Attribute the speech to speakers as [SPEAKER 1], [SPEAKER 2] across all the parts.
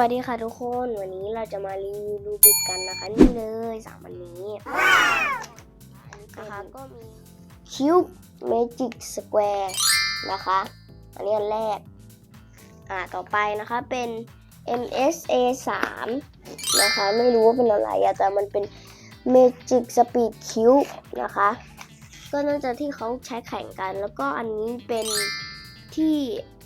[SPEAKER 1] วัสดีค่ะทุกคนวันนี้เราจะมารีวิวรูบิกกันนะคะ นี่เลยสามอันนี้นะคะก็มีคิวเมจิกสแควร์นะคะ อันนี้อันแรก อ่าต่อไปนะคะเป็น MSA 3นะคะ ไม่รู้ว่าเป็นอะไรอะแต่มันเป็น Magic Speed Cube นะคะ ก็น่าจะที่เขาใช้แข่งกัน แล้วก็อันนี้เป็นที่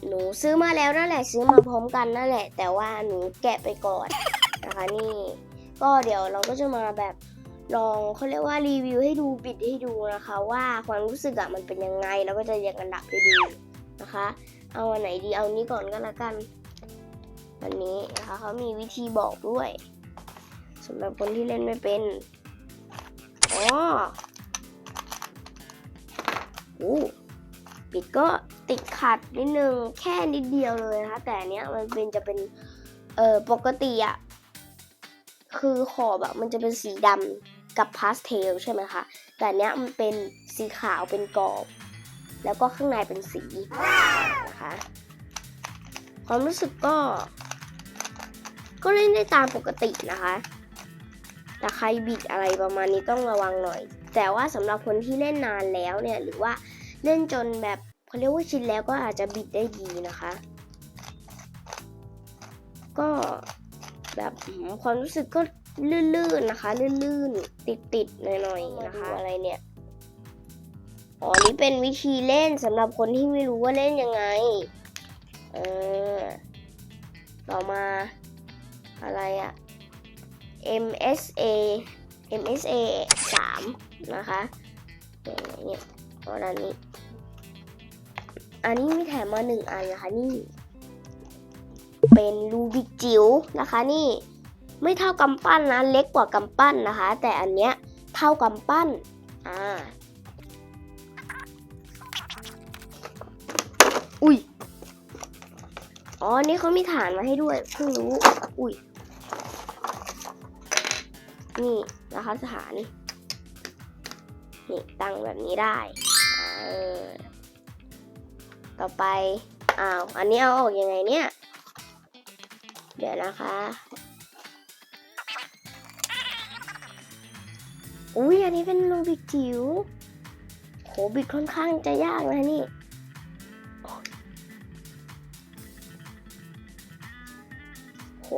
[SPEAKER 1] หนูซื้อมาแล้วนั่นแหละซื้อมาพร้อมกันนั่นแหละ แต่ว่าหนูแกะไปก่อนนะคะนี่ก็เดี๋ยวเราก็จะมาแบบลองเขาเรียกว่ารีวิวให้ดูบิดให้ดูนะคะ ว่าความรู้สึกอะมันเป็นยังไงแล้วก็จะเรียงอันดับให้ดูนะคะ เอาอันไหนดีเอานี้ก่อนก็แล้วกันอันนี้นะคะเขามีวิธีบอกด้วยสำหรับคนที่เล่นไม่เป็นอ๋อโอ้ ปิดก็ติดขัดนิดนึงแค่นิดเดียวเลยนะคะ แต่อันเนี้ยมันเป็นจะเป็นเออปกติอะคือขอบอะมันจะเป็นสีดำกับพาสเทลใช่ไหมคะแต่อันเนี้ยมันเป็นสีขาวเป็นกรอบ แล้วก็ข้างในเป็นสีนะคะความรู้สึกก็ ก็เล่นได้ตามปกตินะคะแต่ใครบิดอะไรประมาณนี้ต้องระวังหน่อย แต่ว่าสำหรับคนที่เล่นนานแล้วเนี่ยหรือว่า เล่นจนแบบเขาเรียกว่าชินแล้วก็อาจจะบิดได้ดีนะคะ ก็แบบอืมความรู้สึกก็ลื่นๆนะคะ ลื่นๆ ติดๆ หน่อยๆ นะคะ อะไรเนี่ย อ๋อ นี่เป็นวิธีเล่นสำหรับคนที่ไม่รู้ว่าเล่นยังไง เออ ต่อมา อะไรอะ MSA MSA 3 นะคะเนี่ย เนี่ยเอนนี้ อันนี้มีแถมมาหนึ่งอันนะคะนี่ เป็นรูบิกจิ๋วนะคะนี่ ไม่เท่ากำปั้นนะเล็กกว่ากำปั้นนะคะ แต่อันเนี้ยเท่ากำปั้น อ่า อุ้ย อ๋อ นี่เขามีฐานมาให้ด้วย เพิ่งรู้ อุ้ย นี่นะคะฐาน นี่ตั้งแบบนี้ได้ เออ ต่อไป อ้าว อันนี้เอาออกยังไงเนี่ย เดี๋ยวนะคะ อุ้ยอันนี้เป็นรูบิกจิ๋วโหบิดค่อนข้างจะยากนะนี่โห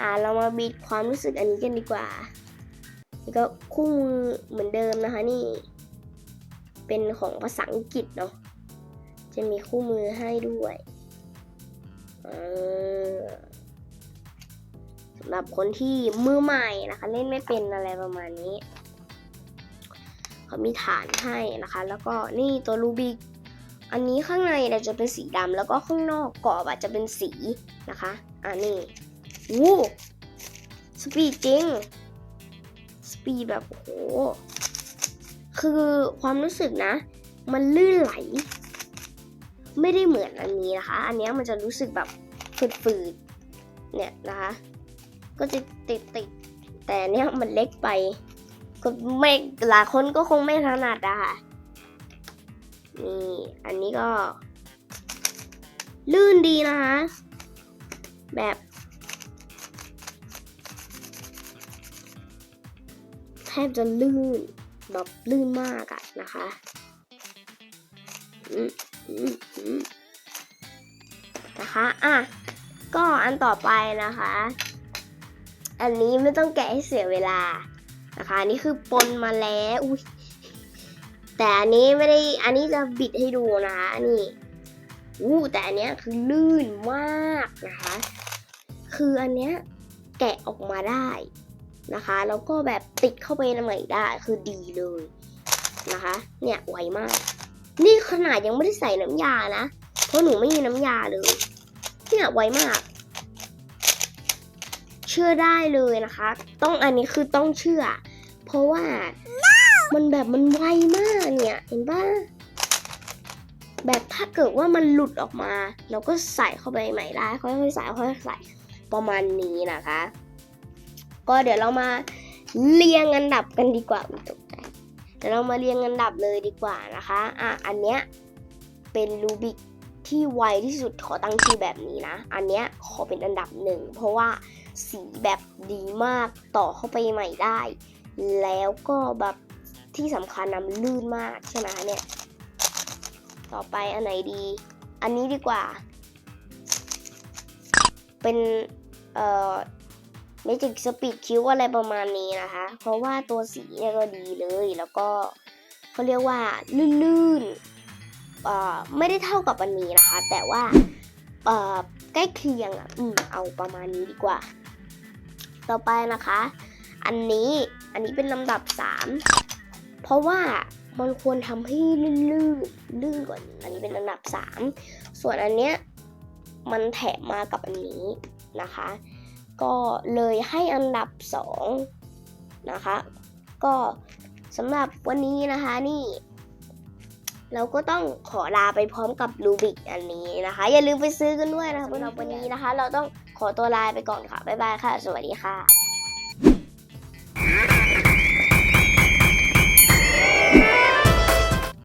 [SPEAKER 1] อ่าเรามาบิดความรู้สึกอันนี้กันดีกว่า แล้วก็คู่มือเหมือนเดิมนะคะนี่ เป็นของภาษาอังกฤษเนาะ จะมีคู่มือให้ด้วยสำหรับคนที่มือใหม่นะคะ เล่นไม่เป็นอะไรประมาณนี้เขามีฐานให้นะคะ แล้วก็นี่ตัวรูบิก อันนี้ข้างในเนี่ยจะเป็นสีดำแล้วก็ข้างนอกกรอบอาจจะเป็นสีนะคะอันนี้วู้สปีดจริง สปีดแบบโอ้โห คือความรู้สึกนะ มันลื่นไหล ไม่ได้เหมือนอันนี้นะคะ อันนี้มันจะรู้สึกแบบฝืดๆเนี่ยนะคะ ก็จะติดติดๆแต่อันเนี้ยมันเล็กไปก็ไม่หลายคนก็คงไม่ถนัดอะค่ะนี่อันนี้ก็ ลื่นดีนะคะ แบบ แทบจะลื่น แบบลื่นมากอะนะคะอืมอือนะคะอะก็อันต่อไปนะคะ อันนี้ไม่ต้องแกะให้เสียเวลานะคะอันนี้คือปนมาแล้วอุ้ยแต่อันนี้ไม่ได้อันนี้จะบิดให้ดูนะคะนี่อู้แต่อันเนี้ยคือลื่นมากนะคะ คืออันเนี้ยแกะออกมาได้ นะคะ แล้วก็แบบติดเข้าไปในใหม่ได้คือดีเลยนะคะ เนี่ยไวมาก นี่ขนาดยังไม่ได้ใส่น้ำยานะ เพราะหนูไม่มีน้ำยาเลย เนี่ยไวมาก เชื่อได้เลยนะคะ ต้องอันนี้คือต้องเชื่อ เพราะว่ามันแบบมันไวมากเนี่ยเห็นปะแบบถ้าเกิดว่ามันหลุดออกมา เราก็ใส่เข้าไปใหม่ได้ค่อยๆใส่ค่อยๆใส่ประมาณนี้นะคะ ก็เดี๋ยวเรามาเรียงอันดับกันดีกว่าตกใจเดี๋ยวเรามาเรียงอันดับเลยดีกว่านะคะอะอันเนี้ยเป็นรูบิกที่ไวที่สุดขอตั้งชื่อแบบนี้นะ อันเนี้ยขอเป็นอันดับหนึ่งเพราะว่าสีแบบดีมากต่อเข้าไปใหม่ได้ แล้วก็แบบที่สำคัญนะมันลื่นมากใช่ไหมเนี่ย ต่อไปอันไหนดี อันนี้ดีกว่า เป็นเอ่อ เมจิกสปีดคิวอะไรประมาณนี้นะคะ เพราะว่าตัวสีเนี่ยก็ดีเลยแล้วก็เขาเรียกว่าลื่นๆไม่ได้เท่ากับอันนี้นะคะ แต่ว่าใกล้เคียงอะอืมเอาประมาณนี้ดีกว่า ต่อไปนะคะ อันนี้อันนี้เป็นลำดับ 3 เพราะว่ามันควรทำให้ลื่นๆลื่นกว่านี้อันนี้เป็นลำดับ 3 ส่วนอันเนี้ยมันแถมมากับอันนี้นะคะ ก็เลยให้อันดับ 2 นะคะ ก็สำหรับวันนี้นะคะนี่ เราก็ต้องขอลาไปพร้อมกับรูบิกอันนี้นะคะ อย่าลืมไปซื้อกันด้วยนะคะสำหรับวันนี้นะคะ เราต้องขอตัวลาไปก่อนค่ะ บ๊ายบายค่ะ สวัสดีค่ะ